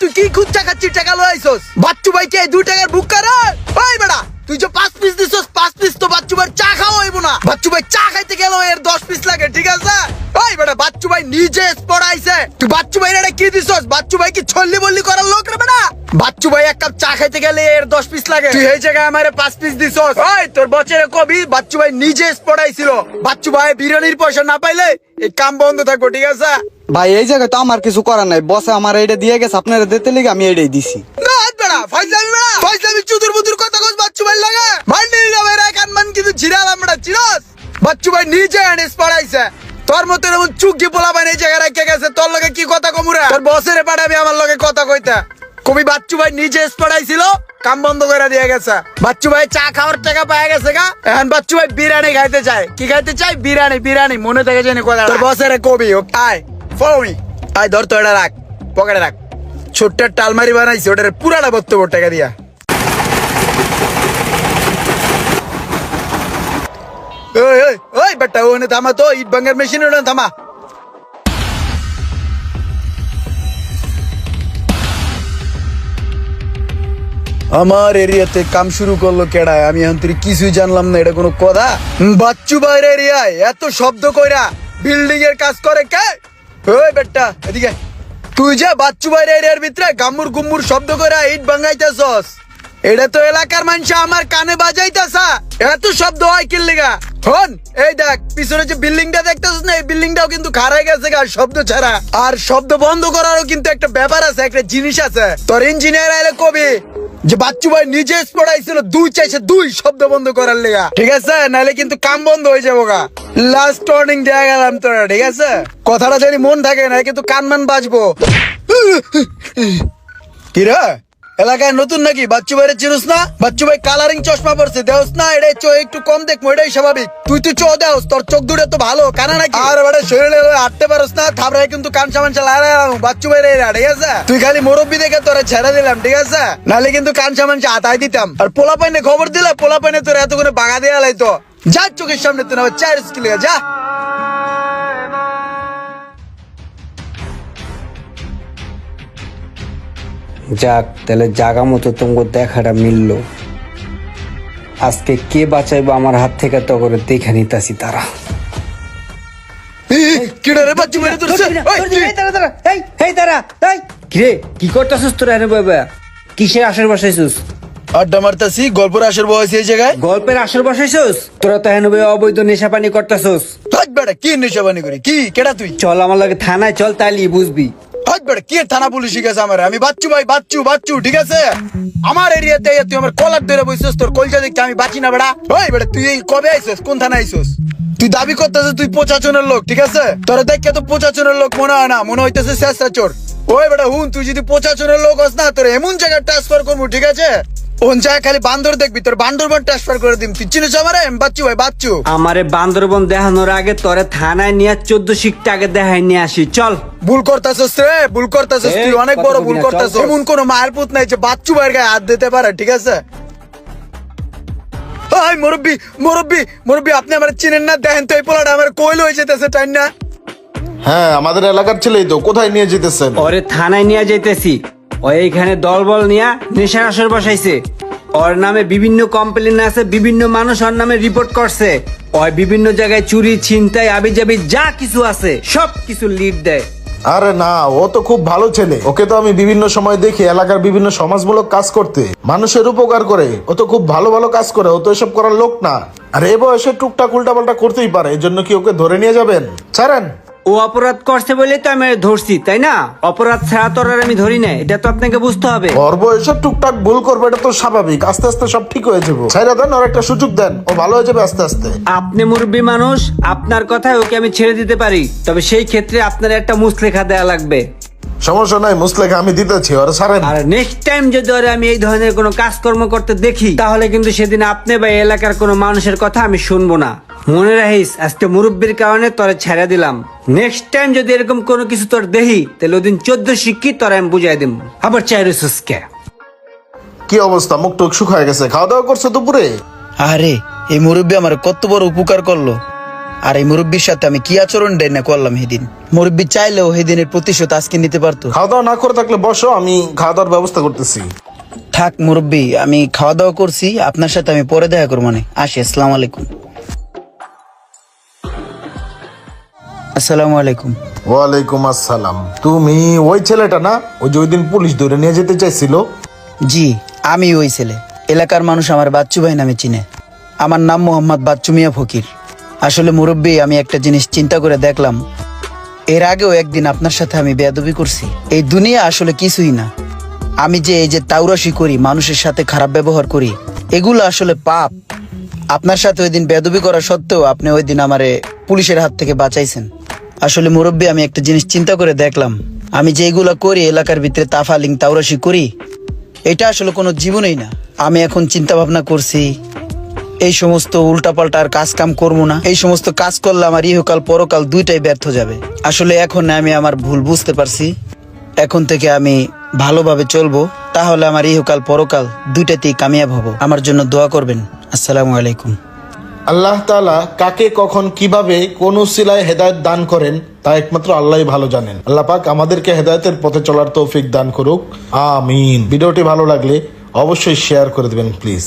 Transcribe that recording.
তুই কি খাচ্ছিস? টাকা বাচ্চু ভাই কে? দুই টাকার বুক করে? বেটা তুই যে পাঁচ পিস দিছস, পাঁচ পিস তো বাচ্চু ভাই চা খাওয়া হইব না। বাচ্চু ভাই চা খাইতে গেল এর দশ পিস লাগে, ঠিক আছে? বাচ্চু ভাই নিজে পড়াইছে তুই বাচ্চু ভাই কি দিছস? বাচ্চু ভাই কি ছল্লি বল্লি করার লোক রে বাচ্চু ভাই এক কাপ চা খাইতে গেলে এর দশ পিস লাগে। তুই এই জায়গায় পাঁচ পিস দিছস। ওই, তোর বছরে কবি বাচ্চু ভাই নিজে পড়াইছিল বাচ্চু ভাই বিরিয়ানির পয়সা না পাইলে এই কাম বন্ধ থাকব, ঠিক আছে? ভাই, এই জায়গায় তো আমার কিছু করার নাই। বসে আমার এইটা দিয়ে গেছে, আপনারা দিতে লিগে আমি এইটাই দিছি। বাচ্চু ভাই নিজে তোর পোলা গেছে, তোর লগে কি কথা আমার লগে কথা কইতা। কবি বাচ্চু ভাই নিজে কাম বন্ধ করে দিয়ে গেছে। বাচ্চু ভাই চা খাওয়ার টাকা পায় গেছে গা। এখন বাচ্চু ভাই বিরিয়ানি খাইতে চায়। কি খাইতে চাই বিরিয়ানি বিরিয়ানি, মনে থেকে জানি কথা তোর বসেরে কবি, আয়। ফলো মি আয় ধর তো এটা রাখ, পকেটে রাখ। ছোট্ট ওটার পুরাটা বক্তব্য টাকা দিয়া। ওই ওই ওই বেটা, ওখানে থামা তো, ইট মেশিন ওখানে থামা। আমার এরিয়াতে কাম শুরু করল কেডায়, আমি এখন তুই কিছুই জানলাম না, এটা কোনো কথা? বাচ্চু বাইরে এরিয়ায়, এত শব্দ কইরা বিল্ডিং এর কাজ করে কে? ওই বেটা, এদিকে। তুই যে বাচ্চু বাইরে এরিয়ার ভিতরে গাম্মুর গুম্মুর শব্দ কইরা ইট ভাঙাইতেছস এটা তো এলাকার মানুষ আমার কানে বাজাইতেছা। এত শব্দ হয় কি লিগা? হন এই দেখ, পিছনে যে বিল্ডিংটা দেখতেছিস না, এই বিল্ডিংটাও কিন্তু খারাই গেছে গা শব্দ ছাড়া। আর শব্দ বন্ধ করারও কিন্তু একটা ব্যাপার আছে, একটা জিনিস আছে। তোর ইঞ্জিনিয়ার আইলে কবি যে বাচ্চু ভাই নিজে পড়াইছিল, দুই চাইছে দুই শব্দ বন্ধ করার লেগা। ঠিক আছে? নাহলে কিন্তু কাম বন্ধ হয়ে যাব গা। লাস্ট ওয়ার্নিং দেয়া গেলাম তোরা, ঠিক আছে? কথাটা জানি মন থাকে না কিন্তু কান মান বাজবো। কি রে? এলাকায় নতুন নাকি? বাচ্চু ভাইরে চিনুস না? বাচ্চু ভাই কালারিং চশমা পড়ছে দেওস না এটাই চো একটু কম দেখব এটাই স্বাভাবিক। তুই তুই চো দেওস তোর চোখ দুটো তো ভালো কানা নাকি? আর বেটা শরীরে হাঁটতে পারস না থাবড়াই কিন্তু কান সামান চালা বাচ্চু ভাইরে এরা, ঠিক আছে? তুই খালি মুরব্বি দেখে তোরা ছেড়ে দিলাম ঠিক আছে? নালে কিন্তু কান সামান আতাই দিতাম। আর পোলা পাইনে খবর দিলে পোলা পাইনে তোর এত করে বাগা দেয়া লাইতো যা চোখের সামনে তুই না চার স্কিলে যা। যাক তাহলে জাগা মতো তোমাকে দেখাটা মিললো। আজকে কে বাঁচাইবো আমার হাত থেকে তো করে দেখে নিতাছি তারা। কি করতেছিস তোরা বাবা কিসের বসাইছিস আড্ডা মারতাছি গল্পের আসর বয়স এই জায়গায়। গল্পের আসর বসাইছিস তোরা তো অবৈধ নেশা পানি করতেছিস কি নেশাবানি করি? কি কেডা তুই? চল আমার লাগে থানায় চল তাইলি বুঝবি। বেড়া কে থানা পুলিশ গেছে আমার? আমি বাচ্চু ভাই, বাচ্চু বাচ্চু, ঠিক আছে? আমার এরিয়াতে তুই আমার কলার ধরে তোর দেখতে আমি বাঁচি না বেড়া। বেড়া, তুই কবে আইছিস কোন থানা আইছিস তুই দাবি করতেছিস তুই পচাচনের লোক, ঠিক আছে? তোর দেখে তো পচাচনের লোক মনে হয় না, মনে হইতেছে শেষরা চোর ওই বেটা হুন, তুই যদি পচাচনের লোক হস না, তোর এমন জায়গায় ট্রান্সফার করব, ঠিক আছে? ওন খালি বান্দর দেখবি তোর বান্দরবন ট্রান্সফার করে দিম। তুই চিনিস আমারে? বাচ্চু ভাই বাচ্চু। আমারে বান্দরবন দেখানোর আগে তোরে থানায় নিয়ে চোদ্দ শিখটা আগে দেখাই নিয়ে আসি চল। ভুল করতেছস রে ভুল করতেছস তুই অনেক বড় ভুল করতেছস। এমন কোনো মায়ের পুত নাই যে বাচ্চু ভাইয়ের গায়ে হাত দিতে পারে ঠিক আছে? হাই মুরব্বি মুরব্বি মুরব্বি আপনি আমার চিনেন না? দেখেন তো এই পোলাটা আমার কইল হয়ে যেতেছে টাইম না। হ্যাঁ আমাদের এলাকার ছেলেই তো কোথায় নিয়ে যেতেছেন? ওরে থানায় নিয়ে যাইতেছি। ও এইখানে দলবল নিয়া নেশার আসর বসাইছে। ওর নামে বিভিন্ন কমপ্লেন আছে, বিভিন্ন মানুষ ওর নামে রিপোর্ট করছে। ওই বিভিন্ন জায়গায় চুরি, ছিনতাই আবি যাবি যা কিছু আছে, সব কিছু লিড দেয়। আরে না, ও তো খুব ভালো ছেলে। ওকে তো আমি বিভিন্ন সময় দেখি এলাকার বিভিন্ন সমাজমূলক কাজ করতে। মানুষের উপকার করে। ও তো খুব ভালো ভালো কাজ করে, ও তো এসব করার লোক না। আর এ বয়সে টুকটাক উল্টাপাল্টা করতেই পারে, এজন্য কি ওকে ধরে নিয়ে যাবেন? ছাড়েন। ও অপরাধ করছে বলে তো আমি ধরছি তাই না? অপরাধ ছাড়া তোর আর আমি ধরি না এটা তো আপনাকে বুঝতে হবে। ওর এসব টুকটাক ভুল করবে এটা তো স্বাভাবিক। আস্তে আস্তে সব ঠিক হয়ে যাবে। ছাইরা দেন ওর একটা সুযোগ দেন। ও ভালো হয়ে যাবে আস্তে আস্তে। আপনি মুরব্বী মানুষ আপনার কথায় ওকে আমি ছেড়ে দিতে পারি। তবে সেই ক্ষেত্রে আপনার একটা মুসলেখা দেয়া লাগবে। সমস্যা নাই মুসলেখা আমি দিতেছি ওরা ছাড়েন আর নেক্সট টাইম যদি ওরে আমি এই ধরনের কোনো কাজকর্ম করতে দেখি তাহলে কিন্তু সেদিন আপনি বা এলাকার কোনো মানুষের কথা আমি শুনব না। মনে রাখিস আজকে মুরব্বীর কারণে তোরে ছেড়ে দিলাম। নেক্সট টাইম যদি এরকম কোনো কিছু তোর দেখি তাহলে ওদিন চোদ্দ শিক্ষিত তোরা আমি বুঝাই দিব আবার চাইরে সুস্কে কি অবস্থা? মুখ টুক শুকায় গেছে। খাওয়া দাওয়া করছ দুপুরে? আরে এই মুরব্বি আমার কত বড় উপকার করল। আর এই মুরব্বীর সাথে আমি কি আচরণ দেয় না করলাম সেদিন? মুরব্বী চাইলেও সেদিনের প্রতিশোধ আজকে নিতে পারতো। খাওয়া দাওয়া না করে থাকলে বসো আমি খাওয়া দাওয়ার ব্যবস্থা করতেছি। থাক মুরব্বী আমি খাওয়া দাওয়া করছি আপনার সাথে আমি পরে দেখা করব মানে। আসি আসসালামু আলাইকুম। আসসালামু আলাইকুম। ওয়ালাইকুম আসসালাম। তুমি ওই ছেলেটা না? ওই যে ওই দিন পুলিশ ধরে নিয়ে যেতে চাইছিল? জি আমি ওই ছেলে। এলাকার মানুষ আমার বাচ্চু ভাই নামে চিনে। আমার নাম মোহাম্মদ বাচ্চু মিয়া ফকির। আসলে মুরব্বী আমি একটা জিনিস চিন্তা করে দেখলাম। এর আগেও একদিন আপনার সাথে আমি বেয়াদবি করছি। এই দুনিয়া আসলে কিছুই না। আমি যে এই যে তাউরাশি করি মানুষের সাথে খারাপ ব্যবহার করি এগুলো আসলে পাপ। আপনার সাথে ওই দিন বেয়াদবি করা সত্ত্বেও আপনি ওই দিন আমারে পুলিশের হাত থেকে বাঁচাইছেন। আসলে মুরব্বী, আমি একটা জিনিস চিন্তা করে দেখলাম। আমি যে এগুলা করি, এলাকার ভিতরে তাফালিং তাউরাশি করি, এটা আসলে কোনো জীবনেই না। আমি এখন চিন্তা ভাবনা করছি, এই সমস্ত উল্টাপাল্টা আর কাজ কাম করব না। এই সমস্ত কাজ করলে আমার ইহকাল, পরকাল দুইটাই ব্যর্থ যাবে। আসলে এখন আমি আমার ভুল বুঝতে পারছি। এখন থেকে আমি ভালোভাবে চলবো, তাহলে আমার ইহকাল, পরকাল দুইটাতেই কামিয়াব হব। আমার জন্য দোয়া করবেন। আসসালামু আলাইকুম। আল্লাহ তালা কাকে, কখন, কীভাবে, কোন উসিলায় হেদায়ত দান করেন, তা একমাত্র আল্লাহ ভালো জানেন। আল্লাহ পাক আমাদেরকে হেদায়তের পথে চলার তৌফিক দান করুক। আমিন। ভিডিওটি ভালো লাগলে অবশ্যই শেয়ার করে দেবেন প্লিজ